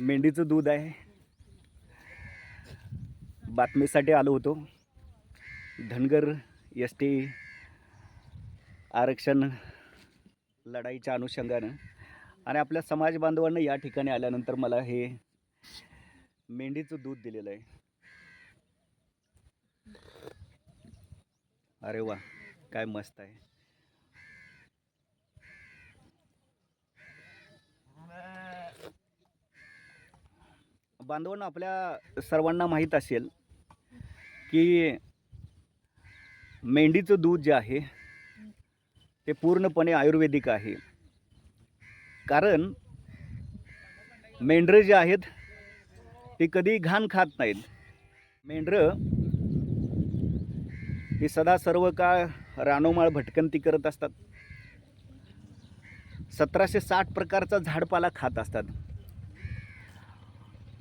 मेंढीचं दूध आहे. बातमीसाठी आलो होतो. धनगर एस टी आरक्षण लढाईच्या अनुषंगानं आणि आपल्या समाज बांधवांना या ठिकाणी आल्यानंतर मला हे मेंढीचं दूध दिलेलं आहे. अरे वा काय मस्त आहे. बांधवांना आपल्या सर्वांना माहीत असेल की मेंढीचं दूध जे आहे ते पूर्णपणे आयुर्वेदिक आहे. कारण मेंढरं जे आहेत ते कधी घाण खात नाहीत. मेंढरं हे सदा सर्व काळ रानोमाळ भटकंती करत असतात. सतराशे साठ प्रकारचा झाडपाला खात असतात.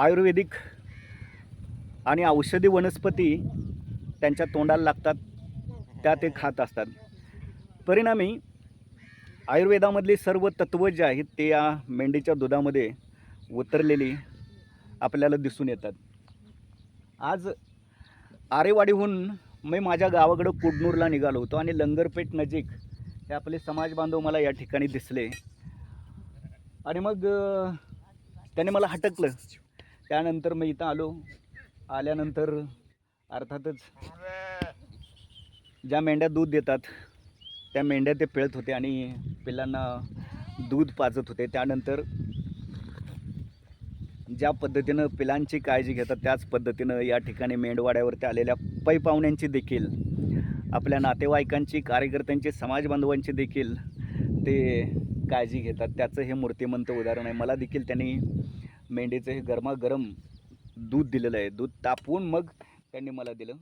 आयुर्वेदिक आणि औषधी वनस्पती त्यांच्या तोंडाला लागतात त्या ते खात असतात. परिणामी आयुर्वेदामधली सर्व तत्त्व जे आहेत ते या मेंढीच्या दुधामध्ये उतरलेली आपल्याला दिसून येतात. आज आरेवाडीहून मी माझ्या गावाकडं कुडनूरला निघालो होतो आणि लंगरपेठ नजीक हे आपले समाज बांधव मला या ठिकाणी दिसले. आणि मग त्याने मला हटकलं. त्यानंतर मी इथं आलो. आल्यानंतर अर्थातच ज्या मेंढ्या दूध देतात त्या मेंढ्या ते पिळत होते आणि पिल्लांना दूध पाजत होते. त्यानंतर ज्या पद्धतीनं पिलांची काळजी घेतात त्याच पद्धतीनं या ठिकाणी मेंढवाड्यावरती आलेल्या पै पाहुण्यांची देखील आपल्या नातेवाईकांची कार्यकर्त्यांची समाज बांधवांची देखील ते काळजी घेतात. त्याचं हे मूर्तिमंत उदाहरण आहे. मला देखील त्यांनी मेंढीचं हे गरमागरम दूध दिलेलं आहे. दूध तापवून मग त्यांनी मला दिलं.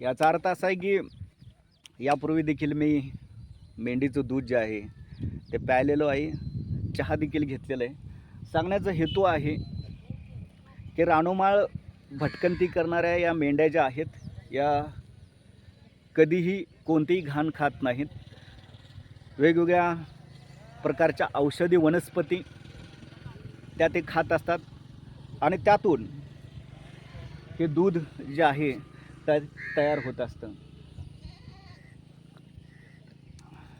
याचा अर्थ असा आहे की यापूर्वी देखील मी मेंढीचं दूध जे आहे ते प्यायलेलो आहे. चहा देखील घेतलेलं आहे. सांगण्याचा हेतू आहे की रानोमाळ भटकंती करणाऱ्या या मेंढ्या ज्या आहेत या कधीही कोणतीही घाण खात नाहीत. वेगवेगळ्या प्रकारच्या औषधी वनस्पती त्या ते खात असतात. आणि त्यातून हे दूध जे आहे त्या तयार होत असतं.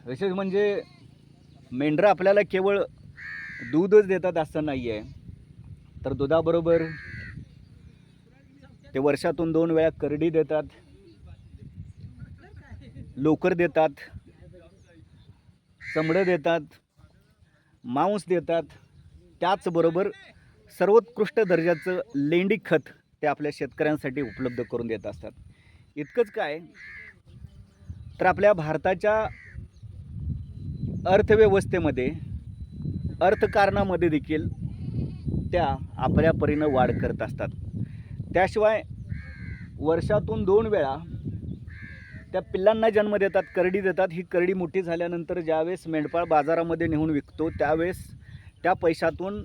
विशेष म्हणजे मेंढरं आपल्याला केवळ दूधच देतात असं नाही आहे तर दुधाबरोबर ते वर्षातून दोन वेळा करडी देतात लोकर देतात चमडं देतात. मांस देतात. त्याचबरोबर सर्वोत्कृष्ट दर्जाचं लेंडी खत ते आपल्या शेतकऱ्यांसाठी उपलब्ध करून देत असतात. इतकंच काय? तर आपल्या भारताच्या अर्थव्यवस्थेमध्ये अर्थकारणामध्ये देखील त्या आपल्या परीनं वाढ करत असतात. त्याशिवाय वर्षातून दोन वेळा त्या पिल्लांना जन्म देतात करडी देतात. ही करडी मोठी झाल्यानंतर ज्यावेळेस मेंढपाळ बाजारामध्ये नेऊन विकतो त्यावेळेस त्या पैशातून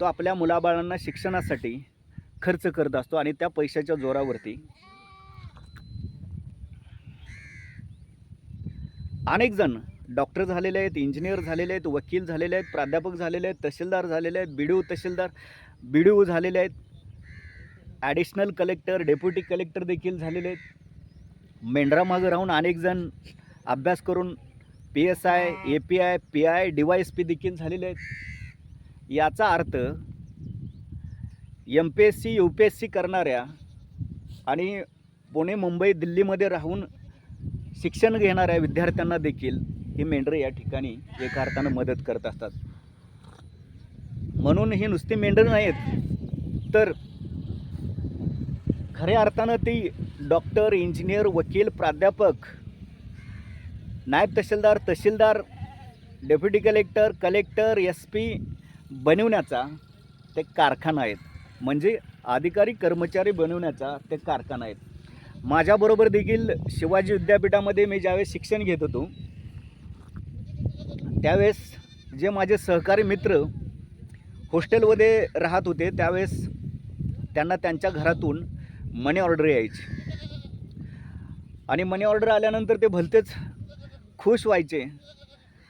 तो आपल्या मुलाबाळांना शिक्षणासाठी खर्च करत असतो आणि त्या पैशाच्या जोरावरती अनेक जण डॉक्टर झालेले आहेत इंजिनियर झालेले आहेत वकील झालेले आहेत प्राध्यापक झालेले आहेत तहसीलदार झालेले आहेत बी डी ओ तहसीलदार बी डी ओ झालेले आहेत. ॲडिशनल कलेक्टर डेप्युटी कलेक्टर देखील झालेले आहेत. मेंढरामागं राहून अनेक जण अभ्यास करून P S I A P I P I D Y S P देखील झालेले आहेत. याचा अर्थ M P S C U P S C करणाऱ्या आणि पुणे मुंबई दिल्लीमध्ये राहून शिक्षण घेणाऱ्या विद्यार्थ्यांना देखील ही मेंढरं या ठिकाणी एका अर्थानं मदत करत असतात. म्हणून ही नुसती मेंढरं नाहीत तर खऱ्या अर्थानं ती डॉक्टर इंजिनियर वकील प्राध्यापक नायब तहसीलदार तहसीलदार deputy collector collector S P बनवण्याचा ते कारखाना आहेत. म्हणजे अधिकारी कर्मचारी बनवण्याचा ते कारखाना आहेत. माझ्याबरोबर देखील शिवाजी विद्यापीठामध्ये मी ज्यावेळेस शिक्षण घेत होतो त्यावेळेस जे माझे सहकारी मित्र हॉस्टेलमध्ये राहत होते त्यावेळेस त्यांना त्यांच्या घरातून मनी ऑर्डर यायची. आणि मनी ऑर्डर आल्यानंतर ते भलतेच खुश व्हायचे.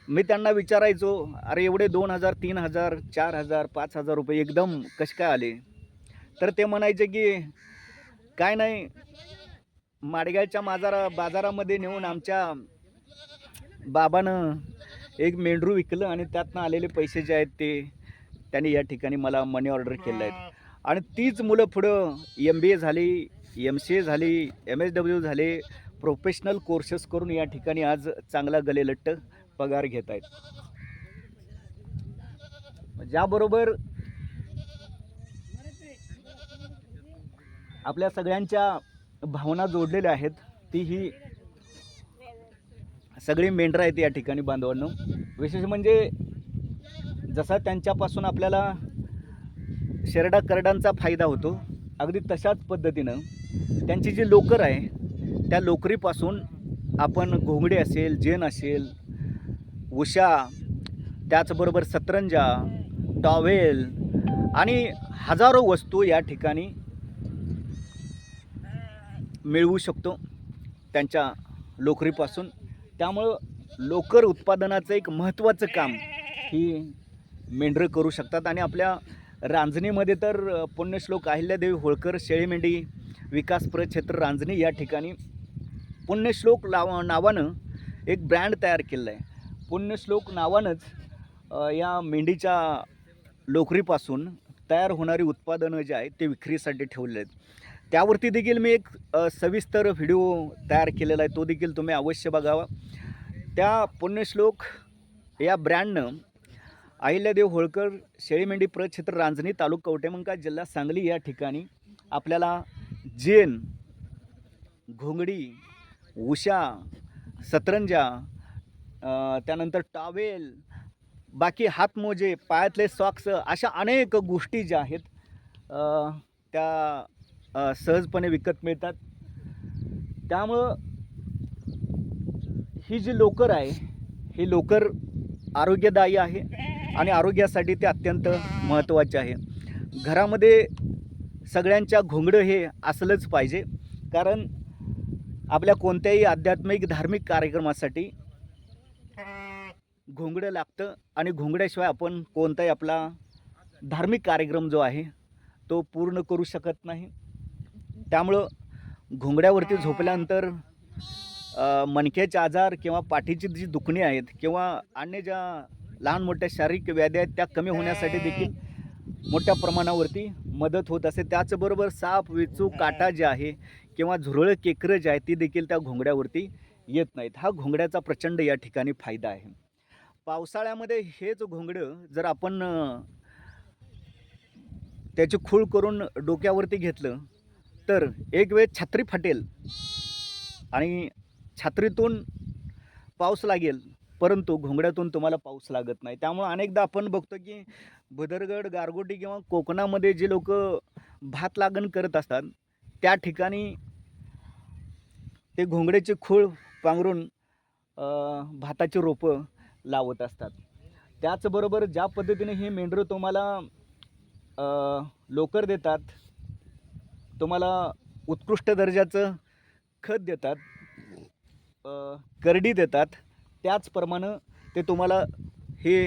मी त्यांना विचारायचो अरे एवढे दोन हजार तीन हजार चार हजार पाच हजार रुपये एकदम कसे काय आले? तर ते म्हणायचे की काय नाही माडगावच्या माजारा बाजारामध्ये नेऊन आमच्या बाबानं एक मेंढरू विकलं आणि त्यातनं आलेले पैसे जे आहेत ते त्यांनी या ठिकाणी मला मनी ऑर्डर केले आहेत. आणि तीच मुलं पुढं एम बी ए झाली एम सी ए झाली एम एस डब्ल्यू झाले प्रोफेशनल कोर्सेस करून या ठिकाणी आज चांगला गलेलट्ट पगार घेत आहेत. ज्याबरोबर आपल्या सगळ्यांच्या भावना जोडलेल्या आहेत ती ही सगळी मेंढरं आहेत या ठिकाणी बांधवांनो. विशेष म्हणजे जसा त्यांच्यापासून आपल्याला शेरडा करडांचा फायदा होतो. अगदी तशाच पद्धतीनं त्यांची जी लोकर आहे त्या लोकरीपासून आपण घोंगडे असेल जेन असेल उषा त्याचबरोबर सतरंजा टॉवेल आणि हजारो वस्तू या ठिकाणी मिळवू शकतो त्यांच्या लोकरीपासून. त्यामुळं लोकर उत्पादनाचं एक महत्त्वाचं काम ही मेंढरं करू शकतात आणि आपल्या रांजणीमध्ये तर पुण्यश्लोक अहिल्यादेवी होळकर शेळीमेंढी विकास प्रक्षेत्र रांजणी या ठिकाणी पुण्यश्लोक लाव नावानं एक ब्रँड तयार केलेला आहे पुण्यश्लोक नावानंच या मेंढीच्या लोकरीपासून तयार होणारी उत्पादनं जे आहेत ते विक्रीसाठी ठेवले आहेत. त्यावरती देखील मी एक सविस्तर व्हिडिओ तयार केलेला आहे तो देखील तुम्ही अवश्य बघावा. त्या पुण्यश्लोक या ब्रँडनं अहिल्यादेव होळकर शेळीमेंढी प्रक्षेत्र रांजणी तालुका कवटेमंका जिल्हा सांगली या ठिकाणी आपल्याला जेन घोंगडी उषा सतरंजा त्यानंतर टॉवेल बाकी हातमोजे पायातले सॉक्स अशा अनेक गोष्टी ज्या आहेत त्या सहजपणे विकत मिळतात. त्यामुळं ही जी लोकर आहे ही लोकर आरोग्यदायी आहे. आणि आरोग्यासाठी ते अत्यंत महत्त्वाचे आहे. घरामध्ये सगळ्यांच्या घोंगडं हे असलंच पाहिजे. कारण आपल्या कोणत्याही आध्यात्मिक धार्मिक कार्यक्रमासाठी घोंगडं लागतं आणि घोंगड्याशिवाय आपण कोणताही आपला धार्मिक कार्यक्रम जो आहे तो पूर्ण करू शकत नाही. त्यामुळं घोंगड्यावरती झोपल्यानंतर मणक्याचे आजार किंवा पाठीची जी दुखणी आहेत किंवा अन्य ज्या लहान मोठ्या शारीरिक व्याधी आहेत त्या कमी होण्यासाठी देखील मोठ्या प्रमाणावरती मदत होत असते. त्याचबरोबर साप विचू काटा जे आहे किंवा झुरळं केकरं जे आहे ती देखील त्या घोंगड्यावरती येत नाहीत. हा घोंगड्याचा प्रचंड या ठिकाणी फायदा आहे. पावसाळ्यामध्ये हेच घोंगडं जर आपण त्याची खूळ करून डोक्यावरती घेतलं तर एक वेळ छत्री फाटेल आणि छत्रीतून पाऊस लागेल. परंतु घोंगड्यातून तुम्हाला पाऊस लागत नाही. त्यामुळं अनेकदा आपण बघतो की भदरगड गारगोटी किंवा कोकणामध्ये जे लोक भात लागण करत असतात त्या ठिकाणी ते घोंगड्याचे खूळ पांघरून भाताचे भाताची रोपं लावत असतात. त्याचबरोबर ज्या पद्धतीने हे मेंढरं तुम्हाला लोकर देतात तुम्हाला उत्कृष्ट दर्जाचं खत देतात करडी देतात त्याचप्रमाणे ते तुम्हाला हे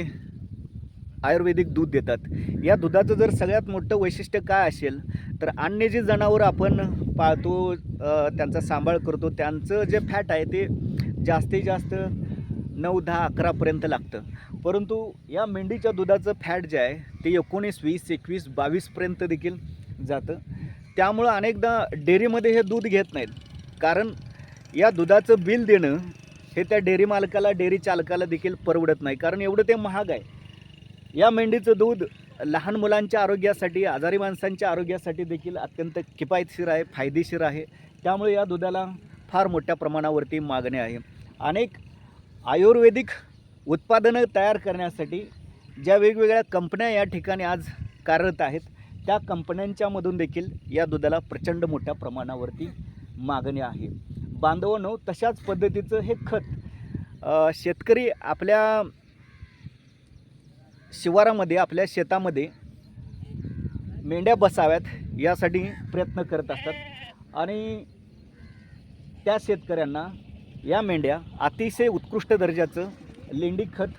आयुर्वेदिक दूध देतात. या दुधाचं जर सगळ्यात मोठं वैशिष्ट्य काय असेल तर अन्य जे जनावरं आपण पाळतो त्यांचा सांभाळ करतो त्यांचं जे फॅट आहे ते जास्तीत जास्त नऊ दहा अकरापर्यंत लागतं. परंतु या मेंढीच्या दुधाचं फॅट जे आहे ते एकोणीस वीस एकवीस बावीसपर्यंत देखील जातं. त्यामुळं अनेकदा डेअरीमध्ये हे दूध घेत नाहीत. कारण या दुधाचं बिल देणं हे त्या डेअरी मालकाला डेअरी चालकाला देखील परवडत नाही. कारण एवढं ते महाग आहे. या मेंढीचं दूध लहान मुलांच्या आरोग्यासाठी आजारी माणसांच्या आरोग्यासाठी देखील अत्यंत किफायतशीर आहे फायदेशीर आहे. त्यामुळे या दुधाला फार मोठ्या प्रमाणावरती मागणी आहे. अनेक आयुर्वेदिक उत्पादनं तयार करण्यासाठी ज्या वेगवेगळ्या कंपन्या या ठिकाणी आज कार्यरत आहेत त्या कंपन्यांच्यामधून देखील या दुधाला प्रचंड मोठ्या प्रमाणावरती मागणी आहे. बांधवांनो तशाच पद्धतीचं हे खत शेतकरी आपल्या शिवारामध्ये आपल्या शेतामध्ये मेंढ्या बसाव्यात यासाठी प्रयत्न करत असतात. आणि त्या शेतकऱ्यांना या मेंढ्या अतिशय उत्कृष्ट दर्जाचं लेंडी खत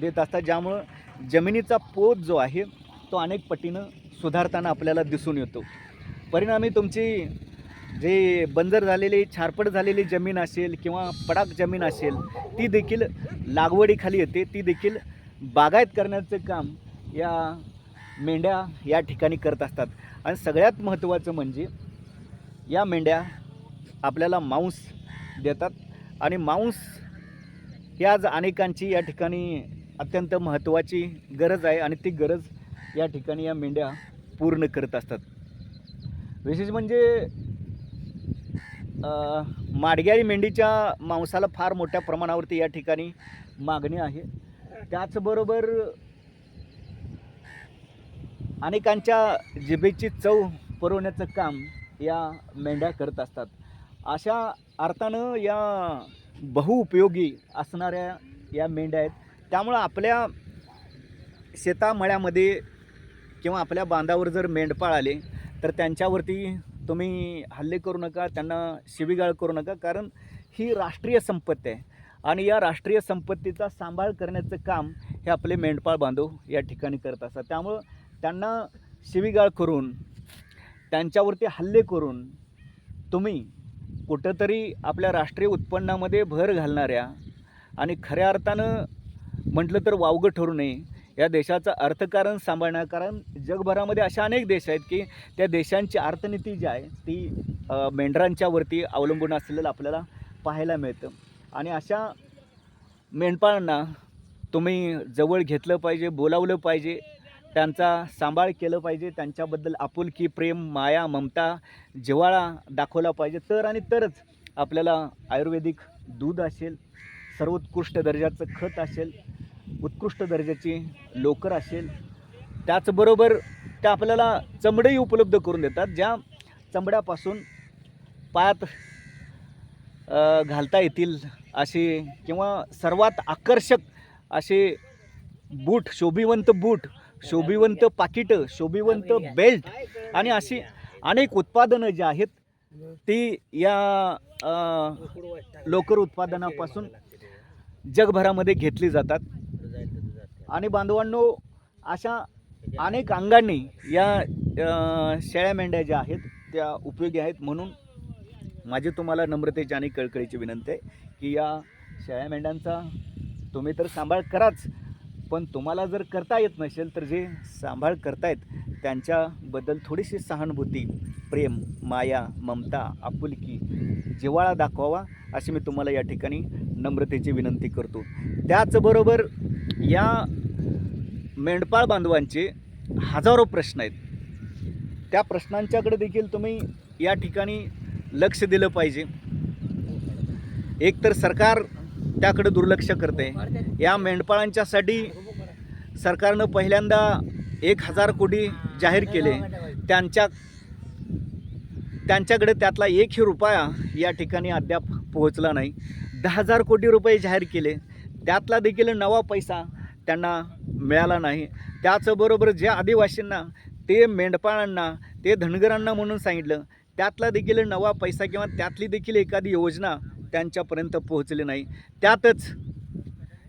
देत असतात ज्यामुळं जमिनीचा पोत जो आहे तो अनेक पटीनं सुधारताना आपल्याला दिसून येतो. परिणामी तुमची जे बंजर झालेली छारपड झालेली जमीन असेल किंवा पडाक जमीन असेल ती देखील लागवडीखाली येते. ती देखील बागायत करण्याचं काम या मेंढ्या या ठिकाणी करत असतात. आणि सगळ्यात महत्त्वाचं म्हणजे या मेंढ्या आपल्याला मांस देतात. आणि मांस ही आज अनेकांची या ठिकाणी अत्यंत महत्त्वाची गरज आहे आणि ती गरज या ठिकाणी या मेंढ्या पूर्ण करत असतात. विशेष म्हणजे माडग्याळी मेंढीच्या मांसाला फार मोठ्या प्रमाणावरती या ठिकाणी मागणी आहे. त्याचबरोबर अनेकांच्या जिभेची चव पुरवण्याचं काम या मेंढ्या करत असतात. अशा अर्थानं या बहुउपयोगी असणाऱ्या या मेंढ्या आहेत. त्यामुळं आपल्या शेतामळ्यामध्ये किंवा आपल्या बांधावर जर मेंढपाळ आले तर त्यांच्यावरती तुम्ही हल्ले करू नका त्यांना शिवीगाळ करू नका कारण ही राष्ट्रीय संपत्ती आहे. आणि या राष्ट्रीय संपत्तीचा सांभाळ करण्याचं काम हे आपले मेंढपाळ बांधव या ठिकाणी करत असतात. त्यामुळं त्यांना शिवीगाळ करून त्यांच्यावरती हल्ले करून तुम्ही कुठंतरी आपल्या राष्ट्रीय उत्पन्नामध्ये भर घालणाऱ्या आणि खऱ्या अर्थानं म्हटलं तर वावगं ठरू नये या देशाचं अर्थकारण सांभाळण्या कारण जगभरामध्ये अशा अनेक देश आहेत की त्या देशांची अर्थनीती जी आहे ती मेंढरांच्यावरती अवलंबून असलेलं आपल्याला पाहायला मिळतं. आणि अशा मेंढपाळांना तुम्ही जवळ घेतलं पाहिजे बोलावलं पाहिजे त्यांचा सांभाळ केलं पाहिजे त्यांच्याबद्दल आपुलकी प्रेम माया ममता जिव्हाळा दाखवला पाहिजे. तर आणि तरच आपल्याला आयुर्वेदिक दूध असेल सर्वोत्कृष्ट दर्जाचं खत असेल उत्कृष्ट दर्जाची लोकर असेल त्याचबरोबर त्या आपल्याला चमडेही उपलब्ध करून देतात ज्या चमड्यापासून पायात घालता येतील असे किंवा सर्वात आकर्षक असे बूट शोभिवंत बूट शोभिवंत पाकिटं शोभिवंत बेल्ट आणि अशी अनेक उत्पादनं जी आहेत ती या लोकर उत्पादनापासून जगभरामध्ये घेतली जातात. आणि बांधवांनो अशा अनेक अंगांनी या शेळ्या मेंढ्या ज्या आहेत त्या उपयोगी आहेत. म्हणून माझी तुम्हाला नम्रतेची आणि कळकळीची विनंती आहे की या शेळ्या मेंढ्यांचा तुम्ही तर सांभाळ कराच पण तुम्हाला जर करता येत नसेल तर जे सांभाळ करतायत त्यांच्याबद्दल थोडीशी सहानुभूती प्रेम माया ममता आपुलकी जिवाळा दाखवावा अशी मी तुम्हाला या ठिकाणी नम्रतेची विनंती करतो. त्याचबरोबर या मेंढपाळ बांधवांचे हजारो प्रश्न आहेत. त्या प्रश्नांच्याकडे देखील तुम्ही या ठिकाणी लक्ष दिलं पाहिजे. एकतर सरकार त्याकडे दुर्लक्ष करते. या मेंढपाळांच्यासाठी सरकारनं पहिल्यांदा एक हजार कोटी जाहीर केले. त्यांच्या त्यांच्याकडे त्यातला एकही रुपया या ठिकाणी अद्याप पोहोचला नाही. दहा हजार कोटी रुपये जाहीर केले. त्यातला देखील नवा पैसा त्यांना मिळाला नाही. त्याचबरोबर ज्या आदिवासींना ते मेंढपाळांना ते धनगरांना म्हणून सांगितलं त्यातला देखील नवा पैसा किंवा त्यातली देखील एखादी योजना त्यांच्यापर्यंत पोहोचली नाही. त्यातच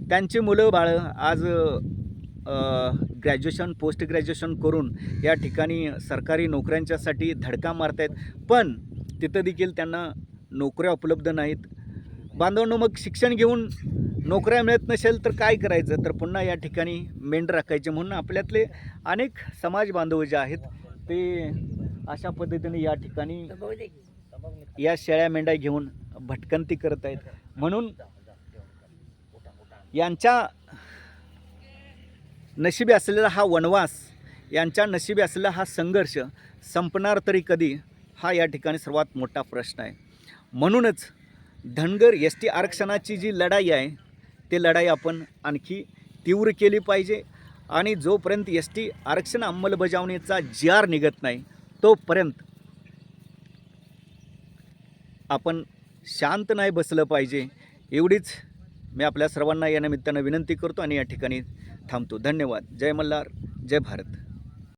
त्यांची मुलं बाळं आज ग्रॅज्युएशन पोस्ट ग्रॅज्युएशन करून या ठिकाणी सरकारी नोकऱ्यांच्यासाठी धडका मारत आहेत पण तिथं देखील त्यांना नोकऱ्या उपलब्ध नाहीत. बांधवांनो मग शिक्षण घेऊन नोकऱ्या मिळत नसेल तर काय करायचं? तर पुन्हा या ठिकाणी मेंढ राखायचे म्हणून आपल्यातले अनेक समाज बांधव जे आहेत ते अशा पद्धतीने या ठिकाणी या शेळ्या मेंढ्या घेऊन भटकंती करत आहेत. म्हणून यांच्या नशिबी असलेला हा वनवास यांच्या नशिबी असलेला हा संघर्ष संपणार तरी कधी हा या ठिकाणी सर्वात मोठा प्रश्न आहे. म्हणूनच धनगर एस टी आरक्षणाची जी लढाई आहे ती लढाई आपण आणखी तीव्र केली पाहिजे. आणि जोपर्यंत एस टी आरक्षण अंमलबजावणीचा जी आर निघत नाही तोपर्यंत आपण शांत नाही बसलं पाहिजे. एवढीच मी आपल्या सर्वांना या निमित्तानं विनंती करतो आणि या ठिकाणी थांबतो. धन्यवाद. जय मल्हार. जय भारत.